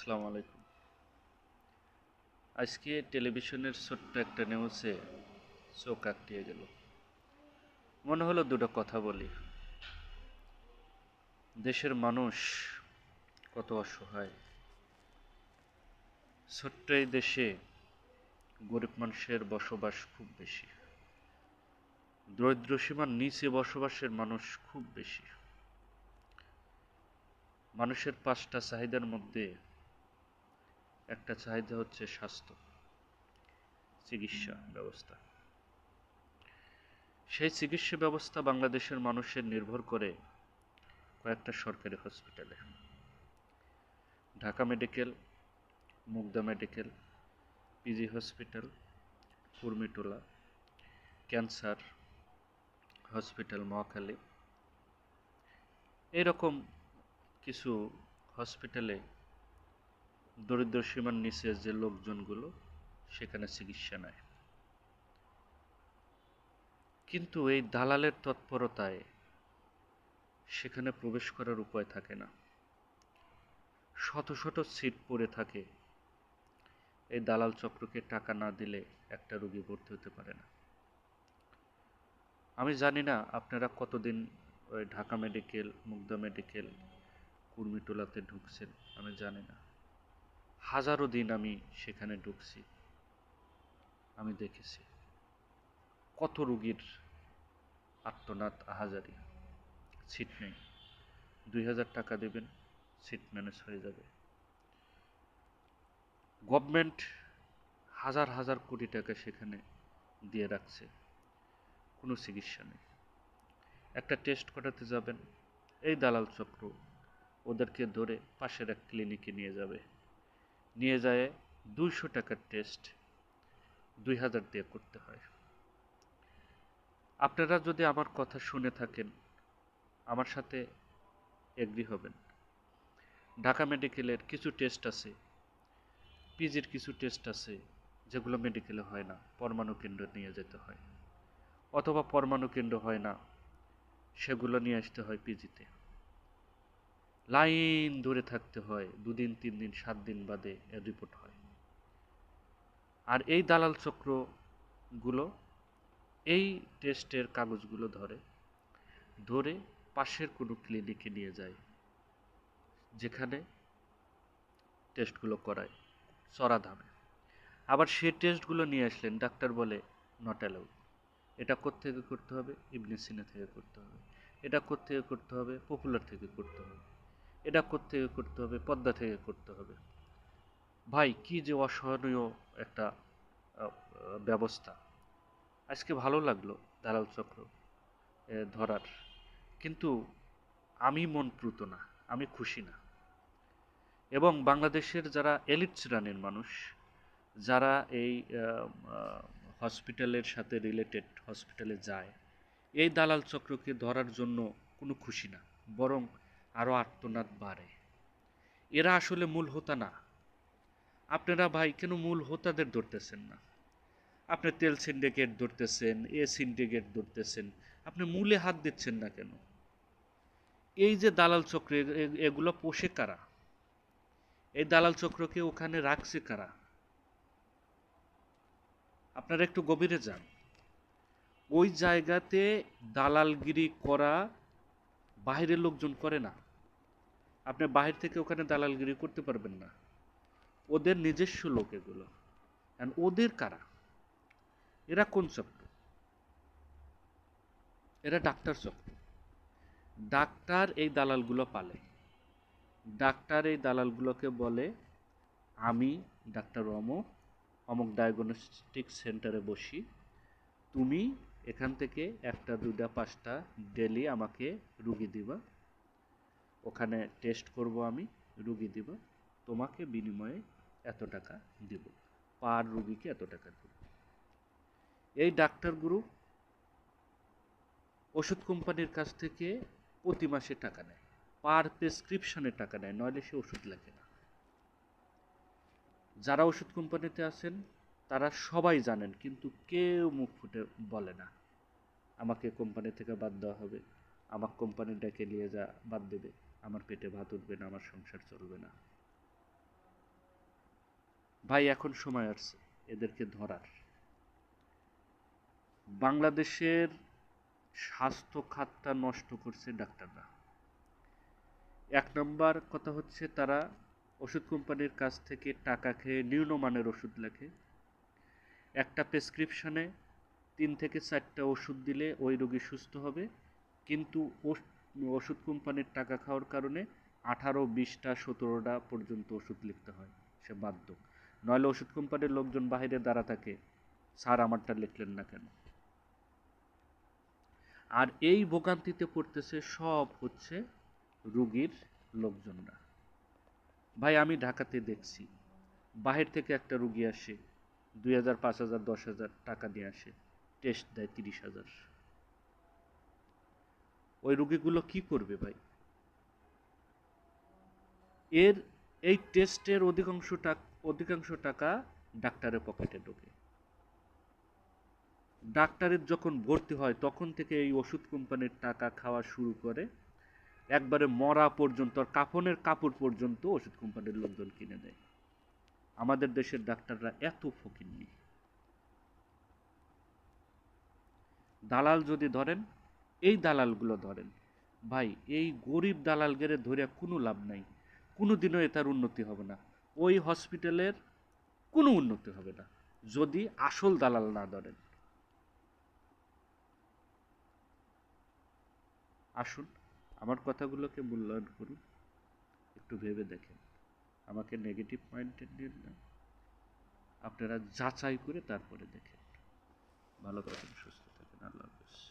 আসসালামু আলাইকুম। আজকে টেলিভিশনের ছোট্ট একটা নিউজে চোখ আঁকটিয়ে গেল। মনে হলো দুটো কথা বলি। দেশের মানুষ কত অসহায়। ছোট্ট এই দেশে গরিব মানুষের বসবাস খুব বেশি। দরিদ্র সীমার নিচে বসবাসের মানুষ খুব বেশি। মানুষের পাঁচটা চাহিদার মধ্যে একটা চাহিদা হচ্ছে স্বাস্থ্য, চিকিৎসা ব্যবস্থা। সেই চিকিৎসা ব্যবস্থা বাংলাদেশের মানুষের নির্ভর করে কয়েকটা সরকারি হসপিটালে। Dhaka medical, Mugda medical, PG hospital, Kurmitola, cancer hospital, Mohakhali. এরকম কিছু হসপিটালে দরিদ্র সীমার নিচে যে লোকজনগুলো, সেখানে চিকিৎসা নেয়। কিন্তু এই দালালের তৎপরতায় সেখানে প্রবেশ করার উপায় থাকে না। শত শত সিট পড়ে থাকে। এই দালাল চক্রকে টাকা না দিলে একটা রুগী ভর্তি হতে পারে না। আমি জানি না আপনারা কতদিন ওই ঢাকা মেডিকেল, মুগদা মেডিকেল, কুর্মিটোলাতে ঢুকছেন, আমি জানি না। হাজারো দিন আমি সেখানে ঢুকছি। আমি দেখেছি কত রুগীর আত্মনাথ আহাজারি। সিট নেই। দুই হাজার টাকা দেবেন, সিট ম্যানেজ হয়ে যাবে। গভর্নমেন্ট হাজার হাজার কোটি টাকা সেখানে দিয়ে রাখছে। কোনো চিকিৎসা নেই। একটা টেস্ট করাতে যাবেন, এই দালাল চক্র ওদেরকে ধরে পাশের এক ক্লিনিকে নিয়ে যাবে। নিয়ে যায় দুইশো টাকার টেস্ট দুই হাজার দিয়ে করতে হয়। আপনারা যদি আমার কথা শুনে থাকেন, আমার সাথে এগ্রি হবেন। ঢাকা মেডিকেলের কিছু টেস্ট আছে পিজির কিছু টেস্ট আছে, যেগুলো মেডিকেলে হয় না, পরমাণু কেন্দ্র নিয়ে যেতে হয়। অথবা পরমাণু কেন্দ্র হয় না, সেগুলো নিয়ে আসতে হয় পিজিতে লাইন ধরে থাকতে হয়, দুদিন তিন দিন সাত দিন বাদে এর রিপোর্ট হয়। আর এই দালাল চক্রগুলো এই টেস্টের কাগজগুলো ধরে ধরে পাশের কোনো ক্লিনিকে নিয়ে যায়, যেখানে টেস্টগুলো করায় চড়া দামে। আবার সে টেস্টগুলো নিয়ে আসলেন, ডাক্তার বলে নট অ্যালাউড এটা থেকে করতে হবে? ইবনে সিনা থেকে করতে হবে। এটা থেকে করতে হবে? পপুলার থেকে করতে হবে। এটা থেকে করতে হবে, পদ্মা থেকে করতে হবে। ভাই, কি যে অসহনীয় একটা ব্যবস্থা। আজকে ভালো লাগল দালাল চক্র ধরার। কিন্তু আমি মন প্রুত না, আমি খুশি না। এবং বাংলাদেশের যারা এলিট শ্রেণির মানুষ, যারা এই হসপিটালের সাথে রিলেটেড হসপিটালে যায়, এই দালাল চক্রকে ধরার জন্য কোনো খুশি না, বরং আরও আত্মনাদ বাড়ে। এরা আসলে মূল হোতা না। আপনারা ভাই, কেন মূল হোতাদের ধরতেছেন না? আপনি তেল সিন্ডিকেট ধরতেছেন, এ সিন্ডিকেট ধরতেছেন, আপনি মূলে হাত দিচ্ছেন না কেন? এই যে দালাল চক্র এগুলো পোষে কারা? এই দালাল চক্রকে ওখানে রাখছে কারা? আপনারা একটু গভীরে যান। ওই জায়গাতে দালালগিরি করা বাইরের লোকজন করে না। আপনি বাহির থেকে ওখানে দালালগিরি করতে পারবেন না। ওদের নিজস্ব লোক এগুলো। ওদের কারা? এরা কোন চক্র? এরা ডাক্তার চক্র। ডাক্তার এই দালালগুলো পালে। ডাক্তার এই দালালগুলোকে বলে, আমি ডাক্তার অমক অমক ডায়াগনস্টিক সেন্টারে বসি। তুমি এখান থেকে একটা দুটা পাঁচটা, ডেলি আমাকে রুগী দিবা। ওখানে টেস্ট করব আমি, রুগী দিব। তোমাকে বিনিময়ে এত টাকা দিব। পার রুগীকে এত টাকা দেব। এই ডাক্তারগুরু ওষুধ কোম্পানির কাছ থেকে প্রতি মাসে টাকা নেয়। পার প্রেসক্রিপশনে টাকা নেয়, নইলে সে ওষুধ লাগে না। যারা ওষুধ কোম্পানিতে আছেন, তারা সবাই জানেন, কিন্তু কেউ মুখ ফুটে বলে না, আমাকে কোম্পানি থেকে বাদ দেওয়া হবে। আমার কোম্পানি ডেকে নিয়ে যা, বাদ দেবে। আমার পেটে ভাত উঠবে না, আমার সংসার চলবে না। ভাই, এখন সময় আসছে, এদেরকে ধরার। বাংলাদেশের স্বাস্থ্য খাতটা নষ্ট করছে ডাক্তাররা। এক নম্বর কথা হচ্ছে, তারা ওষুধ কোম্পানির কাছ থেকে টাকা খেয়ে নিম্নমানের ওষুধ লেখে। একটা প্রেসক্রিপশনে তিন থেকে চারটা ওষুধ দিলে ওই রোগী সুস্থ হবে, কিন্তু ওষুধ কোম্পানির টাকা খাওয়ার কারণে আঠারো, বিশটা, সতেরোটা পর্যন্ত ওষুধ লিখতে হয়। সে বাধ্য। নইলে ওষুধ কোম্পানির লোকজন বাইরে দাঁড়া থাকে, স্যার, আমারটা লিখলেন না কেন? আর এই ভোগান্তিতে পড়তেছে সব হচ্ছে রুগীর লোকজনরা। ভাই, আমি ঢাকাতে দেখছি। বাহির থেকে একটা রুগী আসে, দুই হাজার, পাঁচ হাজার, দশ হাজার টাকা দিয়ে আসে, টেস্ট দেয় তিরিশ হাজার। ওই রুগীগুলো কি করবে ভাই? এর, এই টেস্টের অধিকাংশ টাকা অধিকাংশ টাকা ডাক্তারের পকেটে ঢোকে। ডাক্তারের যখন ভর্তি হয়, তখন থেকে এই ওষুধ কোম্পানির টাকা খাওয়া শুরু করে। একবারে মরা পর্যন্ত, আর কাফনের কাপড় পর্যন্ত ওষুধ কোম্পানির লোকজন কিনে দেয়। আমাদের দেশের ডাক্তাররা এত ফকিন্নি। দালাল যদি ধরেন এই দালালগুলো ধরেন। ভাই, এই গরিব দালাল দালালগেরে ধরে কোনো লাভ নাই। কোনো দিনও এটার উন্নতি হবে না। ওই হসপিটালের কোনো উন্নতি হবে না, যদি আসল দালাল না ধরেন। আসুন, আমার কথাগুলোকে মূল্যায়ন করুন। একটু ভেবে দেখেন। আমাকে নেগেটিভ পয়েন্টে নিন না। আপনারা যাচাই করে তারপরে দেখেন। ভালো থাকেন, সুস্থ থাকেন। আল্লাহ হাফেজ।